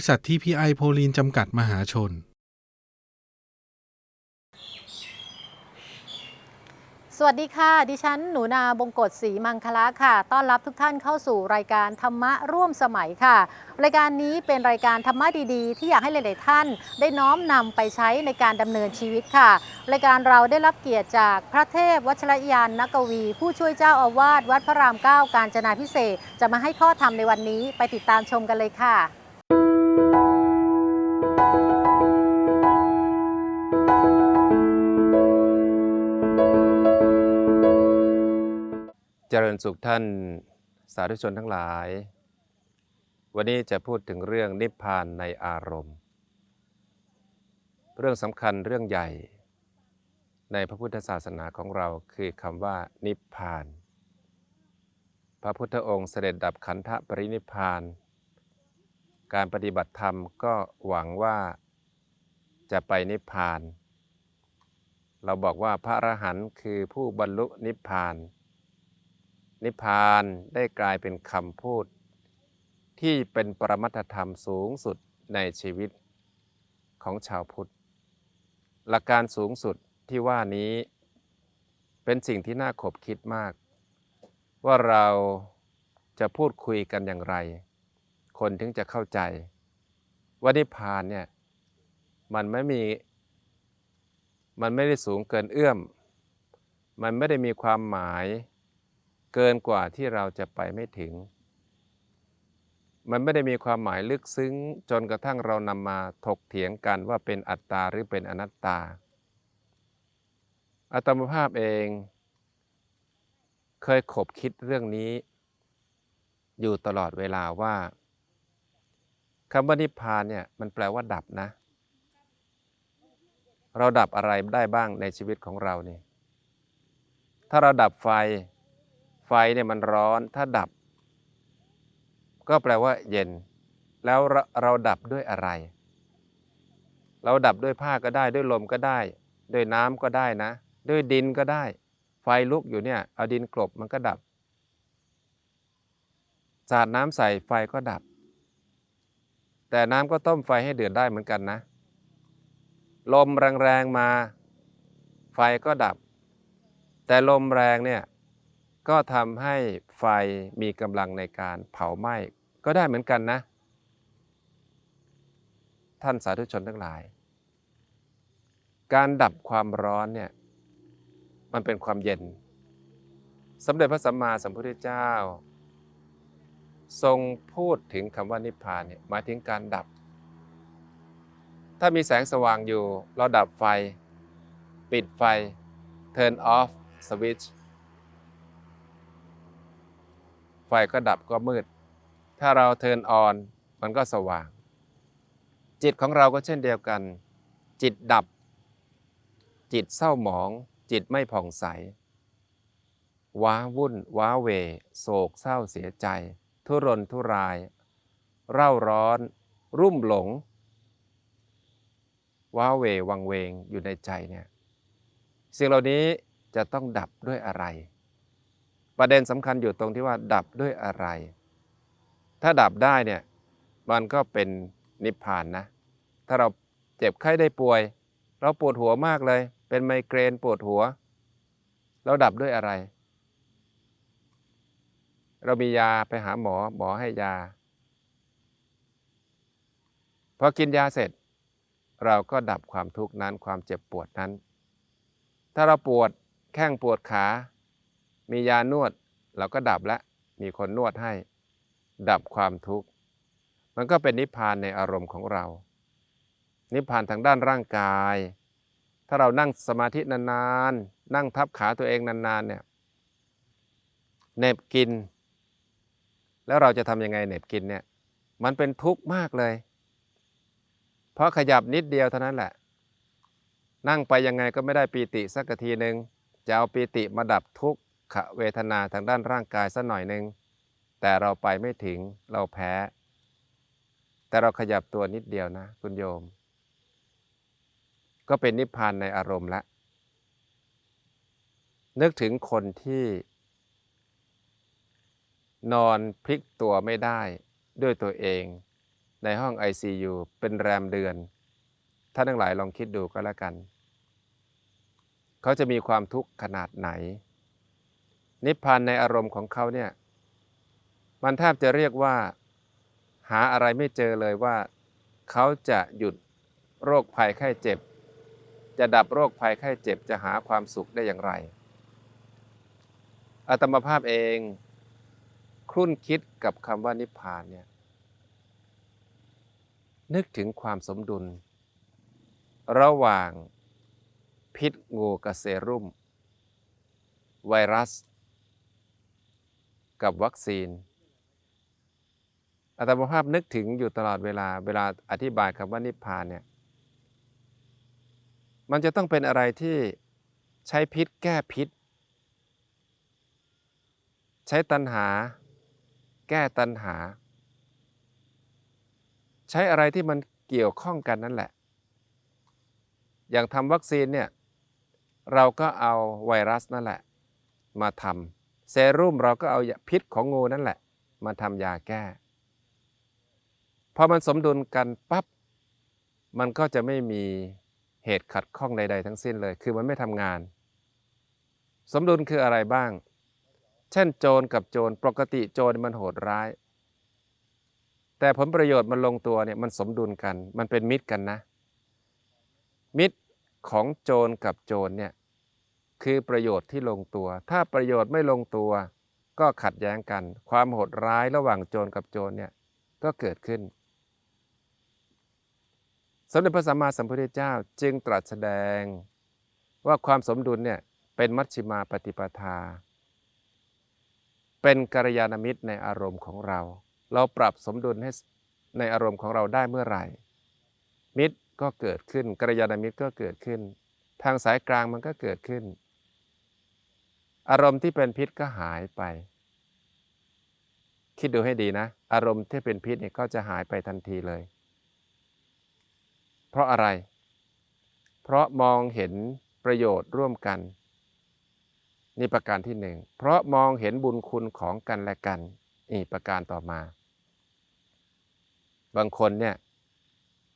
ริษัทที่พีไอโพลีนจำกัดมหาชน สวัสดีค่ะ ดิฉันหนูนาบงกฎศรีมังคละค่ะ ต้อนรับทุกท่านเข้าสู่รายการธรรมะร่วมสมัยค่ะ รายการนี้เป็นรายการธรรมะดีๆ ที่อยากให้หลาย ๆ ท่าน ได้น้อมนำไปใช้ในการดำเนินชีวิตค่ะ รายการเราได้รับเกียรติจากพระเทพวัชรยานนักกวี ผู้ช่วยเจ้าอาวาสวัดพระรามเก้าการจนาพิเศษกจะมาให้ข้อธรรมในวันนี้ไปติดตามชมกันเลยค่ะ เจริญสุขท่านสาธุชนทั้งหลาย วันนี้จะพูดถึงเรื่องนิพพานในอารมณ์ เรื่องสำคัญเรื่องใหญ่ ในพระพุทธศาสนาของเราคือคำว่านิพพาน พระพุทธองค์เสด็จดับขันธปรินิพพาน การปฏิบัติธรรมก็หวังว่าจะไปนิพพาน เราบอกว่าพระอรหันต์คือผู้บรรลุนิพพาน นิพพานได้กลายเป็นคำพูด ที่เป็นปรมัตธรรมสูงสุดในชีวิตของชาวพุทธ หลักการสูงสุดที่ว่านี้เป็นสิ่งที่น่าขบคิดมาก ว่าเราจะพูดคุยกันอย่างไร คนถึงจะเข้าใจว่านิพพานเนี่ยมันไม่มีมันไม่ได้สูงเกินเอื้อม มันไม่ได้มีความหมาย เกินกว่าที่เราจะไปไม่ถึง มันไม่ได้มีความหมายลึกซึ้งจนกระทั่งเรานำมาถกเถียงกันว่าเป็นอัตตาหรือเป็นอนัตตา อัตมภาพเอง เคยขบคิดเรื่องนี้ อยู่ตลอดเวลาว่าคำว่านิพพานเนี่ยมันแปลว่าดับนะ เราดับอะไรได้บ้างในชีวิตของเรานี่ถ้าเราดับไฟ ไฟเนี่ยมันร้อนถ้าดับ ก็แปลว่าเย็น แล้วเราเราดับด้วยอะไร เราดับด้วยผ้าก็ได้ด้วยลมก็ได้ ด้วยน้ำก็ได้นะ ด้วยดินก็ได้ ไฟลุกอยู่เนี่ยเอาดินกลบมันก็ดับสาดน้ำใส่ไฟก็ดับ แต่น้ำก็ต้มไฟให้เดือดได้เหมือนกันนะ ลมแรงๆมา ไฟก็ดับ แต่ลมแรงเนี่ย ก็ทำให้ไฟมีกำลังในการเผาไหม้ก็ได้เหมือนกันนะ ท่านสาธุชนทั้งหลาย การดับความร้อนเนี่ยมันเป็นความเย็นสมเด็จพระสัมมาสัมพุทธเจ้า ทรงพูดถึงคำว่านิพพานเนี่ยหมายถึงการดับ ถ้ามีแสงสว่างอยู่ เราดับไฟ ปิดไฟ turn off switch ไฟก็ดับก็มืด ถ้าเรา turn on มันก็สว่าง จิตของเราก็เช่นเดียวกัน จิตดับ จิตเศร้าหมอง จิตไม่ผ่องใส ว้าวุ่น ว้าเว โศกเศร้าเสียใจ ทุรนทุราย เร่าร้อน รุ่มหลง ว้าเววังเวงอยู่ในใจเนี่ยสิ่งเหล่านี้จะต้องดับด้วยอะไร ประเด็นสำคัญอยู่ตรงที่ว่าดับด้วยอะไร ถ้าดับได้เนี่ยมันก็เป็นนิพพานนะ ถ้าเราเจ็บไข้ได้ป่วย เราปวดหัวมากเลย เป็นไมเกรนปวดหัว เราดับด้วยอะไร เรามียาไปหาหมอหมอให้ยา พอกินยาเสร็จ เราก็ดับความทุกข์นั้นความเจ็บปวดนั้น ถ้าเราปวดแข้งปวดขา มียานวดเราก็ดับแล้วมีคนนวดให้ ดับความทุกข์ มันก็เป็นนิพพานในอารมณ์ของเรา นิพพานทางด้านร่างกาย ถ้าเรานั่งสมาธินานๆ นั่งทับขาตัวเองนานๆเนี่ยเหน็บกิน แล้วเราจะทำยังไงเหน็บกินเนี่ยมันเป็นทุกข์มากเลย เพราะขยับนิดเดียวเท่านั้นแหละ นั่งไปยังไงก็ไม่ได้ปีติสักทีหนึ่งจะเอาปีติมาดับทุกข์ เวทนาทางด้านร่างกายสักหน่อยหนึ่งแต่เราไปไม่ถึงเราแพ้ แต่เราขยับตัวนิดเดียวนะ คุณโยม ก็เป็นนิพพานในอารมณ์ละนึกถึงคนที่ นอนพลิกตัวไม่ได้ด้วยตัวเอง ในห้อง ICU เป็นแรมเดือนท่านทั้งหลายลองคิดดูก็แล้วกัน เขาจะมีความทุกข์ขนาดไหน นิพพานในอารมณ์ของเขาเนี่ยมันแทบจะเรียกว่า หาอะไรไม่เจอเลยว่า เขาจะหยุดโรคภัยไข้เจ็บ จะดับโรคภัยไข้เจ็บจะหาความสุขได้อย่างไรอาตมาภาพเองครุ่นคิดกับคำว่านิพพานเนี่ยนึกถึงความสมดุล ระหว่างพิษงูกับเซรุ่ม ไวรัส กับวัคซีนอาตมาภาพนึกถึงอยู่ตลอดเวลาเวลาอธิบายคำว่านิพพานเนี่ยมันจะต้องเป็นอะไรที่ใช้พิษแก้พิษ ใช้ตัณหา แก้ตัณหา ใช้อะไรที่มันเกี่ยวข้องกันนั่นแหละ อย่างทำวัคซีนเนี่ยเราก็เอาไวรัสนั่นแหละ มาทำ เซรุ่มเราก็เอาพิษของงูนั่นแหละ มาทำยาแก้ พอมันสมดุลกันปั๊บมันก็จะไม่มีเหตุขัดข้องใด ๆ ทั้งสิ้นเลย คือมันไม่ทำงาน สมดุลคืออะไรบ้าง เช่น โจรกับโจรปกติโจรมันโหดร้าย แต่ผลประโยชน์มันลงตัวเนี่ยมันสมดุลกัน มันเป็นมิตรกันนะ มิตรของโจรกับโจรเนี่ย คือประโยชน์ที่ลงตัว ถ้าประโยชน์ไม่ลงตัว ก็ขัดแย้งกัน ความโหดร้ายระหว่างโจรกับโจรเนี่ยก็เกิดขึ้น สมเด็จพระสัมมาสัมพุทธเจ้าจึงตรัสแสดงว่าความสมดุลเนี่ยเป็นมัชฌิมาปฏิปทา เป็นกัลยาณมิตรในอารมณ์ของเรา เราปรับสมดุลให้ในอารมณ์ของเราได้เมื่อไหร่ มิตรก็เกิดขึ้นกัลยาณมิตรก็เกิดขึ้น ทางสายกลางมันก็เกิดขึ้น อารมณ์ที่เป็นพิษก็หายไป คิดดูให้ดีนะ อารมณ์ที่เป็นพิษเนี่ยก็จะหายไปทันทีเลย เพราะอะไร เพราะมองเห็นประโยชน์ร่วมกัน นี่ประการที่หนึ่ง เพราะมองเห็นบุญคุณของกันและกัน นี่ประการต่อมา บางคนเนี่ย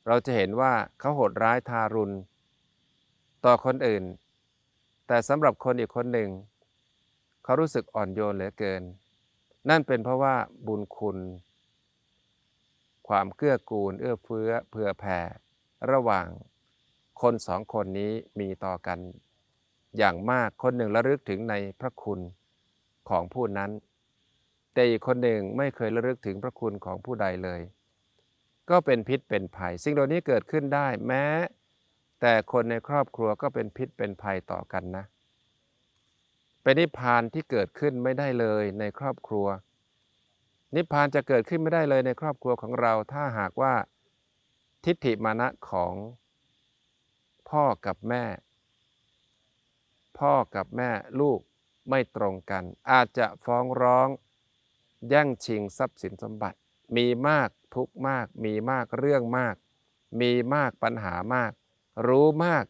เราจะเห็นว่าเขาโหดร้ายทารุณ ต่อคนอื่น แต่สำหรับคนอีกคนหนึ่ง เขารู้สึกอ่อนโยนเหลือเกิน นั่นเป็นเพราะว่าบุญคุณ ความเกื้อกูล เอื้อเฟื้อเผื่อแผ่ ระหว่างคนสองคนนี้มีต่อกัน อย่างมากคนหนึ่งระลึกถึงในพระคุณของผู้นั้น แต่อีกคนหนึ่งไม่เคยระลึกถึงพระคุณของผู้ใดเลย ก็เป็นพิษเป็นภัย สิ่งเหล่านี้เกิดขึ้นได้แม้ แต่คนในครอบครัวก็เป็นพิษเป็นภัยต่อกันนะ เป็นนิพพานที่เกิดขึ้นไม่ได้เลยในครอบครัว นิพพานจะเกิดขึ้นไม่ได้เลยในครอบครัวของเรา ถ้าหากว่าทิฏฐิมานะของพ่อกับแม่ พ่อกับแม่ลูกไม่ตรงกัน อาจจะฟ้องร้อง แย่งชิงทรัพย์สินสมบัติ มีมากทุกมาก มีมากเรื่องมาก มีมากปัญหามาก รู้มาก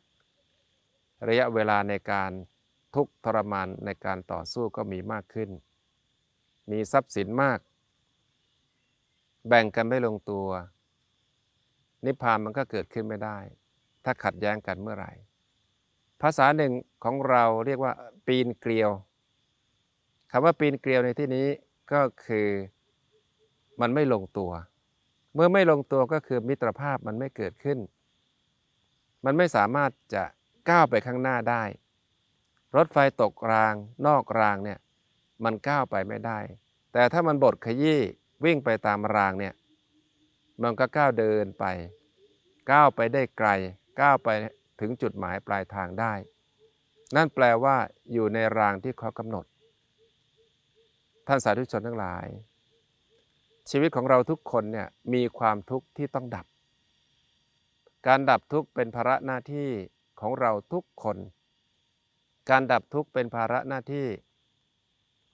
ระยะเวลาในการ ทุกข์ทรมานในการต่อสู้ก็มีมากขึ้น มีทรัพย์สินมาก แบ่งกันไม่ลงตัว นิพพานมันก็เกิดขึ้นไม่ได้ ถ้าขัดแย้งกันเมื่อไหร่ ภาษาหนึ่งของเราเรียกว่า ปีนเกลียวคำว่าปีนเกลียวในที่นี้ก็คือมันไม่ลงตัว เมื่อไม่ลงตัวก็คือมิตรภาพมันไม่เกิดขึ้น มันไม่สามารถจะก้าวไปข้างหน้าได้ รถไฟตกราง นอกรางเนี่ยมันก้าวไปไม่ได้ แต่ถ้ามันบดขยี้วิ่งไปตามรางเนี่ยมันก็ก้าวเดินไป ก้าวไปได้ไกล ก้าวไปถึงจุดหมายปลายทางได้ นั่นแปลว่าอยู่ในรางที่เขากำหนด ท่านสาธุชนทั้งหลาย ชีวิตของเราทุกคนเนี่ยมีความทุกข์ที่ต้องดับ การดับทุกข์เป็นภาระหน้าที่ของเราทุกคน การดับทุกข์เป็นภาระหน้าที่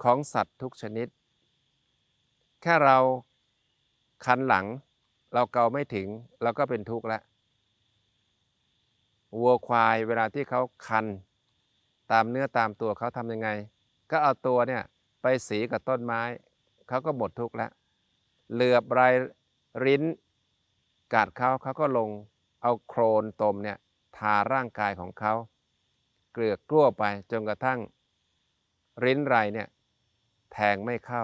ของสัตว์ทุกชนิด แค่เราคันหลัง เราเกาไม่ถึงเราก็เป็นทุกข์แล้ววัวควายเวลาที่เขาคัน ตามเนื้อตามตัวเขาทำยังไง ก็เอาตัวเนี่ยไปสีกับต้นไม้ เขาก็หมดทุกข์แล้ว เหลือบไรริ้นกัดเขาเขาก็ลงเอาโครนตมเนี่ยทาร่างกายของเขา เกลือกกลั้วไปจนกระทั่งริ้นไรเนี่ยแทงไม่เข้า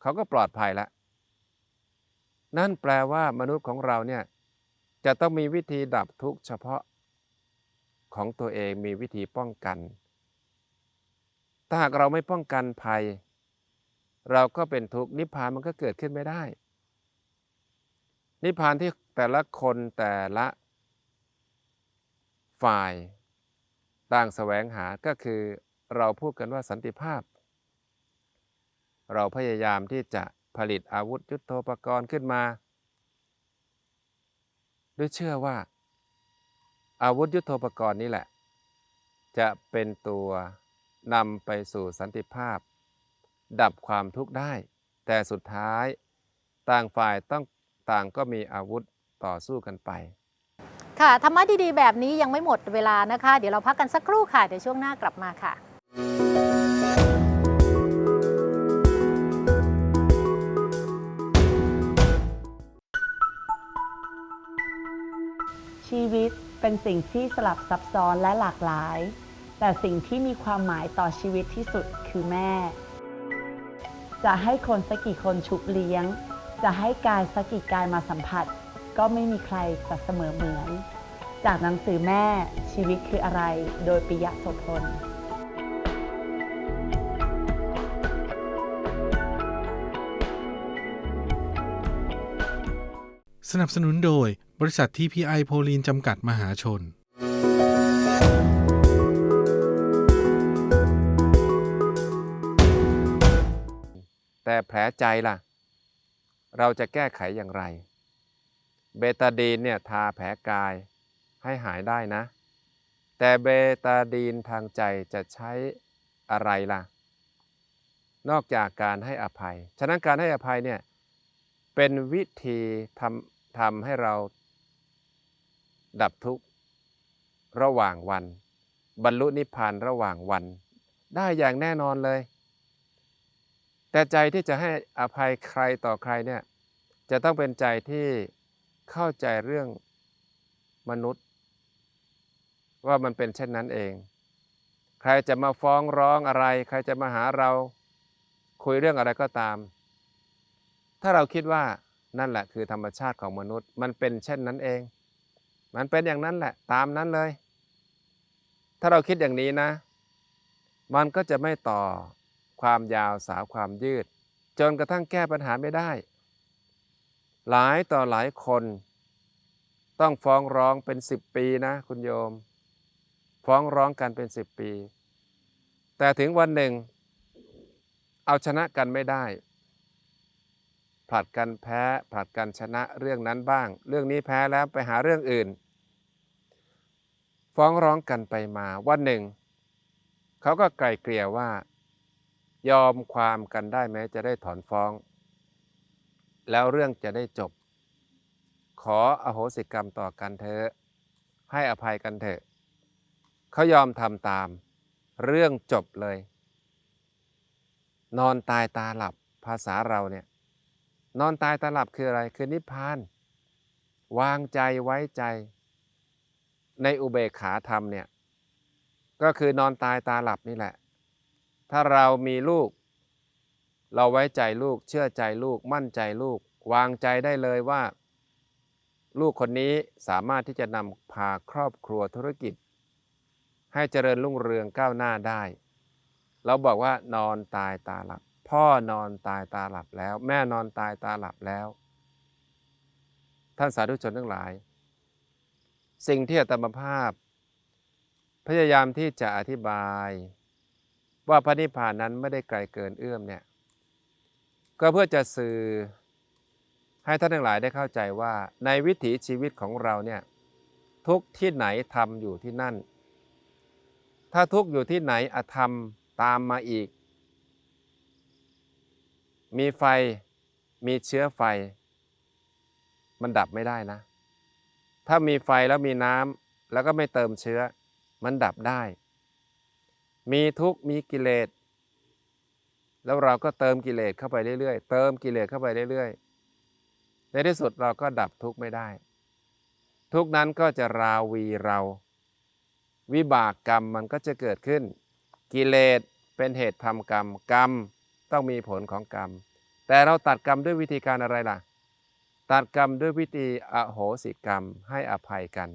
เขาก็ปลอดภัยแล้วนั่นแปลว่ามนุษย์ของเราเนี่ยจะต้องมีวิธีดับทุกข์เฉพาะของตัวเองมีวิธีป้องกัน ถ้าหากเราไม่ป้องกันภัย เราก็เป็นทุกข์นิพพานมันก็เกิดขึ้นไม่ได้ นิพพานที่แต่ละคนแต่ละฝ่าย ต่างแสวงหาก็คือเราพูดกันว่าสันติภาพ เราพยายามที่จะผลิตอาวุธยุโทโธปกรณ์ขึ้นมา ด้วยเชื่อว่า อาวุธยุโทโธปกรณ์นี้แหละ จะเป็นตัวนำไปสู่สันติภาพ ดับความทุกข์ได้ แต่สุดท้าย ต่างฝ่ายต้องต่างก็มีอาวุธต่อสู้กันไป ค่ะธรรมะดีๆ แบบนี้ยังไม่หมดเวลานะคะ เดี๋ยวเราพักกันสักครู่ค่ะ เดี๋ยวช่วงหน้ากลับมาค่ะชีวิตเป็นสิ่งที่สลับซับซ้อนและหลากหลาย แต่สิ่งที่มีความหมายต่อชีวิตที่สุดคือแม่ จะให้คนสักกี่คนชุบเลี้ยง จะให้กายสักกี่กายมาสัมผัส ก็ไม่มีใครจะเสมอเหมือน จากหนังสือแม่ชีวิตคืออะไร โดยปิยะโสพลสนับสนุนโดยบริษัททีพีไอโพลีนจำกัดมหาชน แต่แผลใจล่ะ เราจะแก้ไขอย่างไร เบตาดีนเนี่ยทาแผลกายให้หายได้นะ แต่เบตาดีนทางใจจะใช้อะไรล่ะ นอกจากการให้อภัย ฉะนั้นการให้อภัยเนี่ยเป็นวิธีทำทำให้เราดับทุกข์ระหว่างวัน บรรลุนิพพานระหว่างวัน ได้อย่างแน่นอนเลย แต่ใจที่จะให้อภัยใครต่อใครเนี่ยจะต้องเป็นใจที่ เข้าใจเรื่องมนุษย์ ว่ามันเป็นเช่นนั้นเอง ใครจะมาฟ้องร้องอะไร ใครจะมาหาเราคุยเรื่องอะไรก็ตาม ถ้าเราคิดว่านั่นแหละคือธรรมชาติของมนุษย์ มันเป็นเช่นนั้นเอง มันเป็นอย่างนั้นแหละตามนั้นเลย ถ้าเราคิดอย่างนี้นะ มันก็จะไม่ต่อความยาวสาวความยืด จนกระทั่งแก้ปัญหาไม่ได้ หลายต่อหลายคน ต้องฟ้องร้องเป็นสิบปีนะคุณโยม ฟ้องร้องกันเป็นสิบปี แต่ถึงวันหนึ่ง เอาชนะกันไม่ได้ผลัดกันแพ้ผลัดกันชนะเรื่องนั้นบ้าง เรื่องนี้แพ้แล้วไปหาเรื่องอื่น ฟ้องร้องกันไปมาวันหนึ่ง เขาก็ไกลเกลี่ยว่า ยอมความกันได้ไหมจะได้ถอนฟ้อง แล้วเรื่องจะได้จบ ขออโหสิกรรมต่อกันเถอะให้อภัยกันเถอะเขายอมทำตาม เรื่องจบเลย นอนตายตาหลับภาษาเราเนี่ย นอนตายตาหลับคืออะไร คือนิพพาน วางใจไว้ใจ ในอุเบกขาธรรมเนี่ย ก็คือนอนตายตาหลับนี่แหละ ถ้าเรามีลูก เราไว้ใจลูกเชื่อใจลูกมั่นใจลูก วางใจได้เลยว่า ลูกคนนี้สามารถที่จะนำพาครอบครัวธุรกิจ ให้เจริญรุ่งเรืองก้าวหน้าได้ เราบอกว่านอนตายตาหลับ พ่อนอนตายตาหลับแล้ว แม่นอนตายตาหลับแล้ว ท่านสาธุชนทั้งหลาย สิ่งที่อาตมภาพ พยายามที่จะอธิบาย ว่าพระนิพพานนั้นไม่ได้ไกลเกินเอื้อมเนี่ย ก็เพื่อจะสื่อให้ท่านทั้งหลายได้เข้าใจว่าในวิถีชีวิตของเราเนี่ยทุกที่ไหนทำอยู่ที่นั่น ถ้าทุกอยู่ที่ไหนอธรรมตามมาอีก มีไฟมีเชื้อไฟ มันดับไม่ได้นะ ถ้ามีไฟแล้วมีน้ำแล้วก็ไม่เติมเชื้อ มันดับได้ มีทุกมีกิเลส แล้วเราก็เติมกิเลสเข้าไปเรื่อยๆ เติมกิเลสเข้าไปเรื่อยๆ ในที่สุดเราก็ดับทุกข์ไม่ได้ ทุกข์นั้นก็จะราวีเรา วิบากกรรมมันก็จะเกิดขึ้น กิเลสเป็นเหตุทำกรรม กรรมต้องมีผลของกรรม แต่เราตัดกรรมด้วยวิธีการอะไรล่ะ ตัดกรรมด้วยวิธีอโหสิกรรมให้อภัยกัน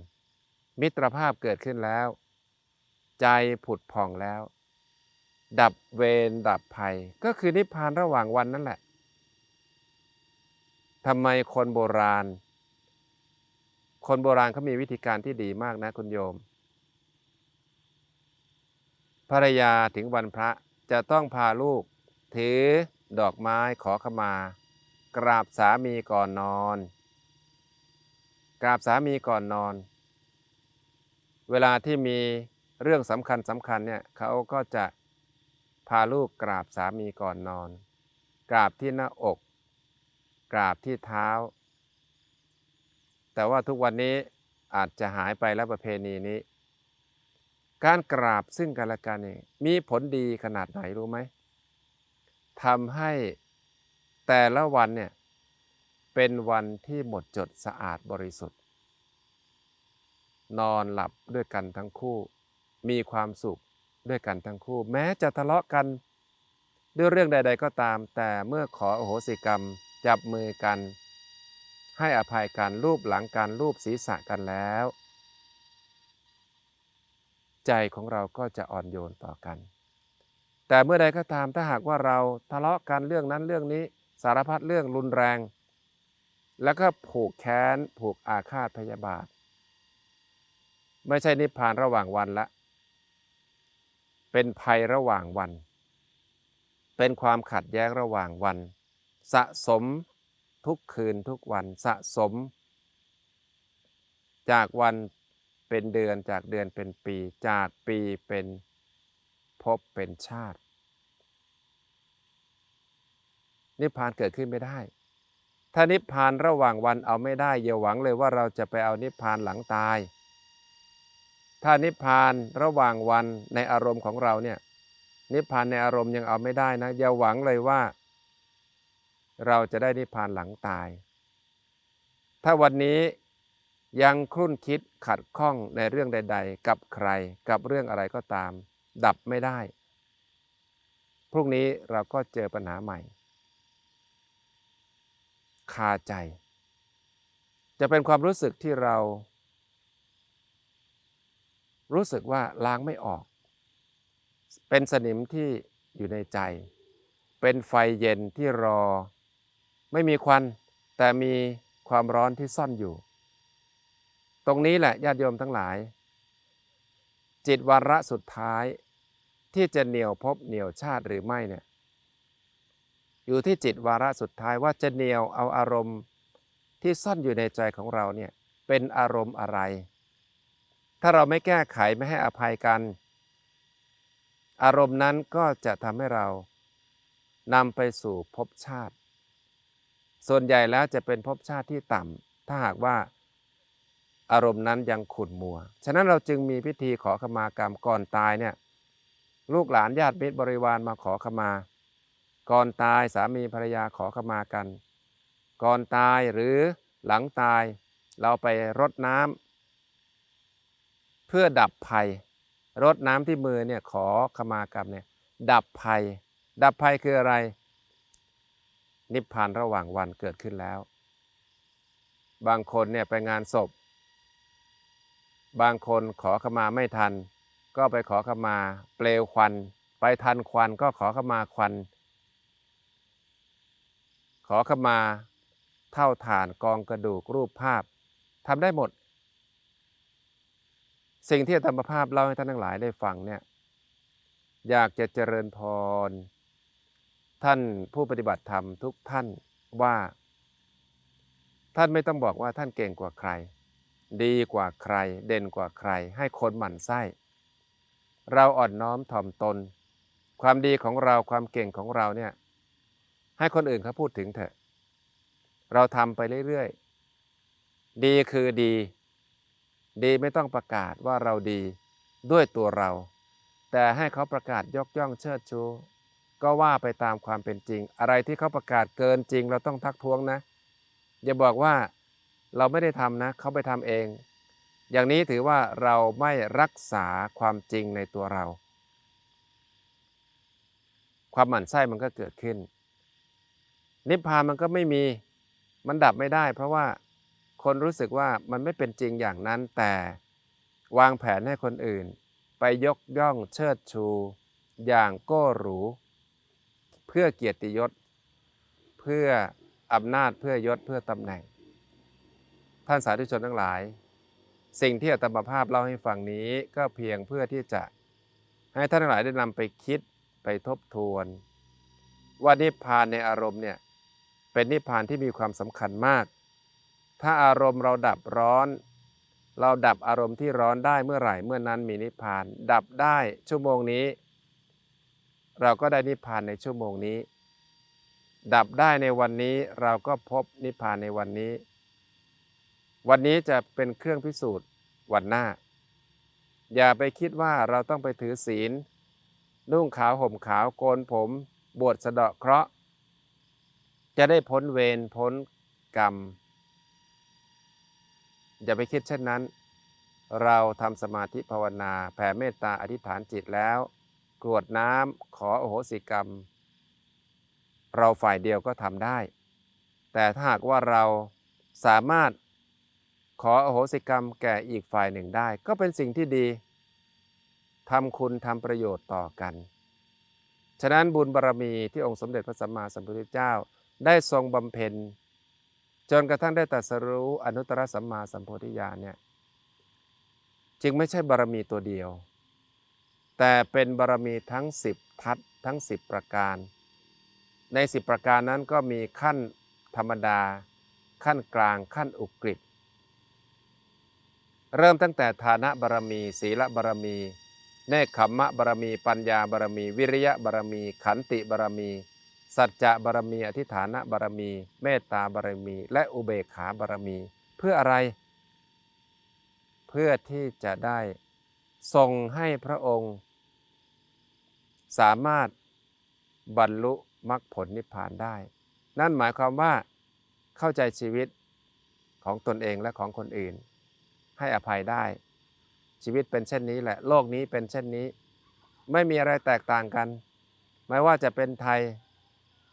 มิตรภาพเกิดขึ้นแล้ว ใจผุดผ่องแล้ว ดับเวรดับภัย ก็คือนิพพานระหว่างวันนั่นแหละทำไมคนโบราณ คนโบราณเขามีวิธีการที่ดีมากนะคุณโยม ภรรยาถึงวันพระจะต้องพาลูก ถือดอกไม้ขอขมา กราบสามีก่อนนอน กราบสามีก่อนนอน เวลาที่มีเรื่องสำคัญสำคัญเนี่ยเขาก็จะ พาลูกกราบสามีก่อนนอน กราบที่หน้าอก กราบที่เท้า แต่ว่าทุกวันนี้อาจจะหายไปแล้วประเพณีนี้ การกราบซึ่งกันและกันนี่มีผลดีขนาดไหนรู้ไหมทำให้แต่ละวันเนี่ยเป็นวันที่หมดจดสะอาดบริสุทธิ์ นอนหลับด้วยกันทั้งคู่ มีความสุข ด้วยกันทั้งคู่ แม้จะทะเลาะกันด้วยเรื่องใด ๆ ก็ตาม แต่เมื่อขอโอโหสิกรรมจับมือกัน ให้อภัยกันรูปหลังกันรูปศีรษะกันแล้ว ใจของเราก็จะอ่อนโยนต่อกัน แต่เมื่อใดก็ตามถ้าหากว่าเราทะเลาะกันเรื่องนั้นเรื่องนี้สารพัดเรื่องรุนแรง แล้วก็ผูกแค้นผูกอาฆาตพยาบาท ไม่ใช่นิพพานระหว่างวันละ เป็นภัยระหว่างวัน เป็นความขัดแย้งระหว่างวัน สะสมทุกคืนทุกวันสะสม จากวันเป็นเดือนจากเดือนเป็นปี จากปีเป็นภพเป็นชาติ นิพพานเกิดขึ้นไม่ได้ ถ้านิพพานระหว่างวันเอาไม่ได้อย่าหวังเลยว่าเราจะไปเอานิพพานหลังตาย ถ้านิพพานระหว่างวันในอารมณ์ของเราเนี่ยนิพพานในอารมณ์ยังเอาไม่ได้นะอย่าหวังเลยว่า เราจะได้นิพพานหลังตาย ถ้าวันนี้ยังครุ่นคิดขัดข้องในเรื่องใด ๆ กับใครกับเรื่องอะไรก็ตาม ดับไม่ได้ พรุ่งนี้เราก็เจอปัญหาใหม่ คาใจ จะเป็นความรู้สึกที่เรา รู้สึกว่าล้างไม่ออก เป็นสนิมที่อยู่ในใจ เป็นไฟเย็นที่รอ ไม่มีควัน แต่มีความร้อนที่ซ่อนอยู่ ตรงนี้แหละญาติโยมทั้งหลาย จิตวาระสุดท้าย ที่จะเหนียวพบเหนียวชาติหรือไม่เนี่ยอยู่ที่จิตวาระสุดท้ายว่าจะเหนียวเอาอารมณ์ที่ซ่อนอยู่ในใจของเราเนี่ยเป็นอารมณ์อะไร ถ้าเราไม่แก้ไขไม่ให้อภัยกัน อารมณ์นั้นก็จะทำให้เรานำไปสู่ภพชาติ ส่วนใหญ่แล้วจะเป็นภพชาติที่ต่ำถ้าหากว่าอารมณ์นั้นยังขุ่นมัว ฉะนั้นเราจึงมีพิธีขอขมากรรมก่อนตายเนี่ยลูกหลานญาติมิตรบริวารมาขอขมา ก่อนตายสามีภรรยาขอขมากัน ก่อนตายหรือหลังตายเราไปรดน้ำ พื่อดับภัย รดน้ำที่มือเนี่ยขอขมากรรมเนี่ยดับภัย ดับภัยคืออะไร นิพพานระหว่างวันเกิดขึ้นแล้ว บางคนเนี่ยไปงานศพ บางคนขอขมาไม่ทัน ก็ไปขอขมาเปลวควัน ไปทันควันก็ขอขมาควัน ขอขมาเท่าฐานกองกระดูกรูปภาพทำได้หมด สิ่งที่ธรรมภาพเล่าให้ท่านทั้งหลายได้ฟังเนี่ยอยากจะเจริญพร ท่านผู้ปฏิบัติธรรมทุกท่านว่า ท่านไม่ต้องบอกว่าท่านเก่งกว่าใคร ดีกว่าใคร เด่นกว่าใคร ให้คนหมั่นไส้ เราอ่อนน้อมถ่อมตน ความดีของเราความเก่งของเราเนี่ยให้คนอื่นเขาพูดถึงเถอะ เราทำไปเรื่อยๆ ดีคือดี ดีไม่ต้องประกาศว่าเราดีด้วยตัวเรา แต่ให้เขาประกาศยกย่องเชิดชูก็ว่าไปตามความเป็นจริง อะไรที่เขาประกาศเกินจริง เราต้องทักท้วงนะ อย่าบอกว่าเราไม่ได้ทำนะ เขาไปทำเอง อย่างนี้ถือว่าเราไม่รักษาความจริงในตัวเรา ความหมั่นไส้มันก็เกิดขึ้น นิพพานมันก็ไม่มีมันดับไม่ได้ เพราะว่า คนรู้สึกว่ามันไม่เป็นจริงอย่างนั้นแต่วางแผนให้คนอื่น ไปยกย่องเชิดชู อย่างโก้หรู เพื่อเกียรติยศ เพื่ออำนาจเพื่อยศเพื่อตำแหน่ง ท่านสาธุชนทั้งหลาย สิ่งที่อาตมภาพเล่าให้ฟังนี้ก็เพียงเพื่อที่จะให้ท่านทั้งหลายได้นำไปคิดไปทบทวน ว่านิพพานในอารมณ์เนี่ยเป็นนิพพานที่มีความสำคัญมาก ถ้าอารมณ์เราดับร้อน เราดับอารมณ์ที่ร้อนได้เมื่อไหร่เมื่อนั้นมีนิพพาน ดับได้ชั่วโมงนี้ เราก็ได้นิพพานในชั่วโมงนี้ ดับได้ในวันนี้เราก็พบนิพพานในวันนี้ วันนี้จะเป็นเครื่องพิสูจน์วันหน้า อย่าไปคิดว่าเราต้องไปถือศีลนุ่งขาวห่มขาวโกนผม บวชสะเดาะเคราะห์จะได้พ้นเวรพ้นกรรม อย่าไปคิดเช่นนั้น เราทำสมาธิภาวนาแผ่เมตตาอธิษฐานจิตแล้วกรวดน้ำขอโอโหสิกรรม เราฝ่ายเดียวก็ทำได้ แต่ถ้าหากว่าเราสามารถขอโอโหสิกรรมแก่อีกฝ่ายหนึ่งได้ ก็เป็นสิ่งที่ดีทำคุณทำประโยชน์ต่อกัน ฉะนั้นบุญบารรมีที่องค์สมเด็จพระสัมมาสัมพุทธเจ้าได้ทรงบำเพ็ญ จนกระทั่งได้ตรัสรู้อนุตตรสัมมาสัมโพธิญาณเนี่ยจึงไม่ใช่บารมีตัวเดียว แต่เป็นบารมีทั้ง 10 ทัศทั้ง 10 ประการ ใน 10 ประการนั้นก็มีขั้นธรรมดา ขั้นกลางขั้นอุกฤษเริ่มตั้งแต่ฐานะบารมี ศีลบารมี เนคขมมะบารมี ปัญญาบารมี วิริยะบารมี ขันติบารมี สัจจะบารมี อธิฐานบารมี เมตตาบารมี และอุเบกขาบารมี เพื่ออะไร เพื่อที่จะได้ทรงให้พระองค์ สามารถบรรลุมรรคผลนิพพานได้ นั่นหมายความว่าเข้าใจชีวิตของตนเองและของคนอื่น ให้อภัยได้ ชีวิตเป็นเช่นนี้แหละ โลกนี้เป็นเช่นนี้ ไม่มีอะไรแตกต่างกัน ไม่ว่าจะเป็นไทย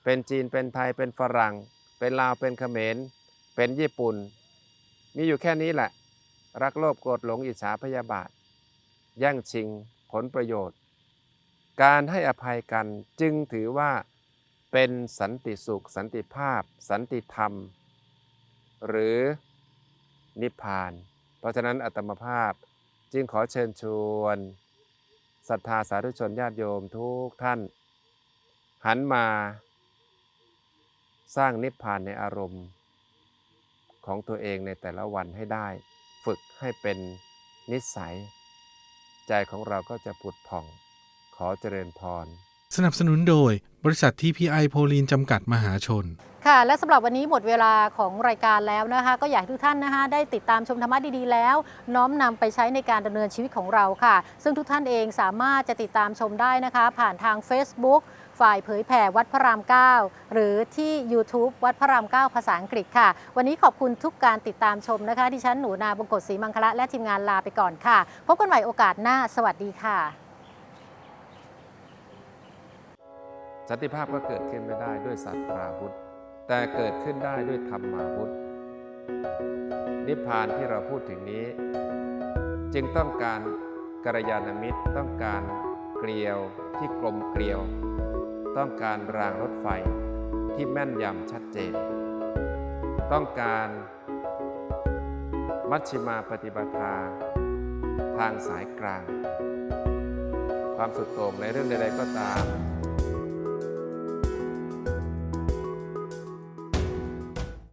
เป็นจีนเป็นไทยเป็นฝรั่ง เป็นลาวเป็นเขมร เป็นญี่ปุ่น มีอยู่แค่นี้แหละ รักโลภโกรธหลงอิจฉาพยาบาทแย่งชิงผลประโยชน์ การให้อภัยกันจึงถือว่าเป็นสันติสุข สันติภาพ สันติธรรม หรือนิพพาน เพราะฉะนั้นอัตมภาพจึงขอเชิญชวนศรัทธาสาธุชนญาติโยมทุกท่าน หันมา สร้างนิพพานในอารมณ์ของตัวเองในแต่ละวันให้ได้ ฝึกให้เป็นนิสัย ใจของเราก็จะผุดผ่อง ขอเจริญพร สนับสนุนโดยบริษัททีพีไอโพลีนจำกัดมหาชน ค่ะ และสำหรับวันนี้หมดเวลาของรายการแล้วนะคะ ก็อยากให้ทุกท่านนะคะ ได้ติดตามชมธรรมะดีๆแล้ว น้อมนำไปใช้ในการดำเนินชีวิตของเราค่ะ ซึ่งทุกท่านเองสามารถจะติดตามชมได้นะคะ ผ่านทาง Facebook ฝ่ายเผยแผ่วัดพระราม 9 หรือที่ YouTube วัดพระราม 9 ภาษาอังกฤษค่ะ วันนี้ขอบคุณทุกการติดตามชมนะคะ ดิฉันหนูนาบงกฎศรีมังคละและทีมงานลาไปก่อนค่ะ พบกันใหม่โอกาสหน้า สวัสดีค่ะ สันติภาพก็เกิดขึ้นไม่ได้ด้วยสัตตราวุธ แต่เกิดขึ้นได้ด้วยธรรมาวุธ นิพพานที่เราพูดถึงนี้ จึงต้องการกัลยาณมิตรต้องการเกลียวที่กลมเกลียว ต้องการรางรถไฟที่แม่นยำชัดเจน ต้องการมัชฌิมาปฏิปทาทางสายกลาง ความสุดโต่งในเรื่องใด ๆ ก็ตาม